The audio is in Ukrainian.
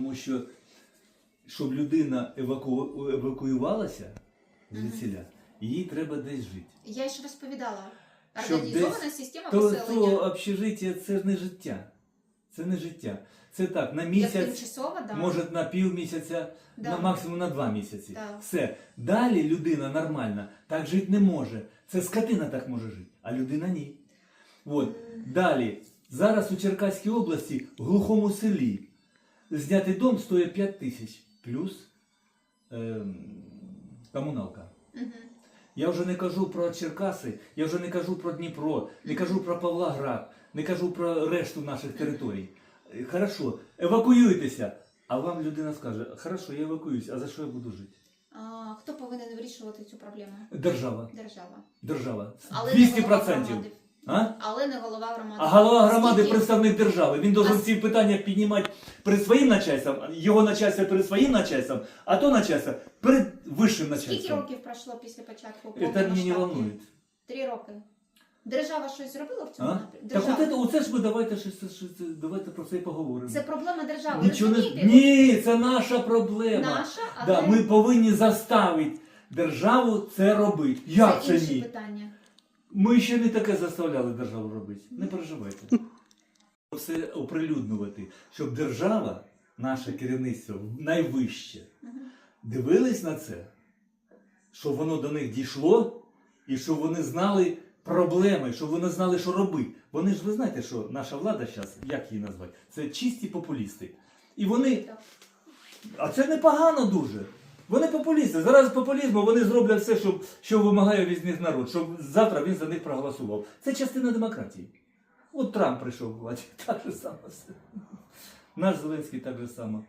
тому що щоб людина еваку... евакуювалася звідсіля, їй треба десь жити. Я ж розповідала. Організована десь- система То, поселення. то общежиття це ж не життя. Це не життя. Це так, на місяць, да. може на пів місяця, Да. на максимум на два місяці. Да. Все. Далі людина нормальна так жити не може. Це скотина так може жити, а людина ні. От. Далі. Зараз у Черкаській області, в глухому селі, зняти дом стоїть 5 тисяч плюс ем, комуналка. Я вже не кажу про Черкаси, я вже не кажу про Дніпро, не кажу про Павлоград, не кажу про решту наших територій. Е, Хорошо, евакуюйтеся. А вам людина скаже, хорошо, я евакуюсь, а за що я буду жити? А, хто повинен вирішувати цю проблему? Держава. Держава. Держава. Але 200%. А? Але не голова громади. А голова громади Скільки- представник держави. Він А должен с- ці питання піднімати перед своїм начальством, його начальство перед своїм начальством, а то начальство перед вищим Скільки начальством. років пройшло після початку Це мене не волнує. Три роки. Держава щось зробила в цьому А? напрямку? Так Держава. от це, оце ж ми давайте щось, щось, давайте про це і поговоримо. Це проблема держави. Нічого не розумієте? ні, це наша проблема. Наша, але Да, ми повинні заставити державу це робити. Як це це, інше ні? питання. Ми ще не таке заставляли державу робити. Не переживайте. Все оприлюднювати, щоб держава, наше керівництво найвище, дивились на це, щоб воно до них дійшло, і щоб вони знали проблеми, щоб вони знали, що робити. Вони ж ви знаєте, що наша влада зараз, як її назвати, це чисті популісти. І вони а це непогано дуже. Вони популісти. Зараз популізму вони зроблять все, що, що вимагає від них народ, щоб завтра він за них проголосував. Це частина демократії. От Трамп прийшов владі, так же саме все. Наш Зеленський так же само.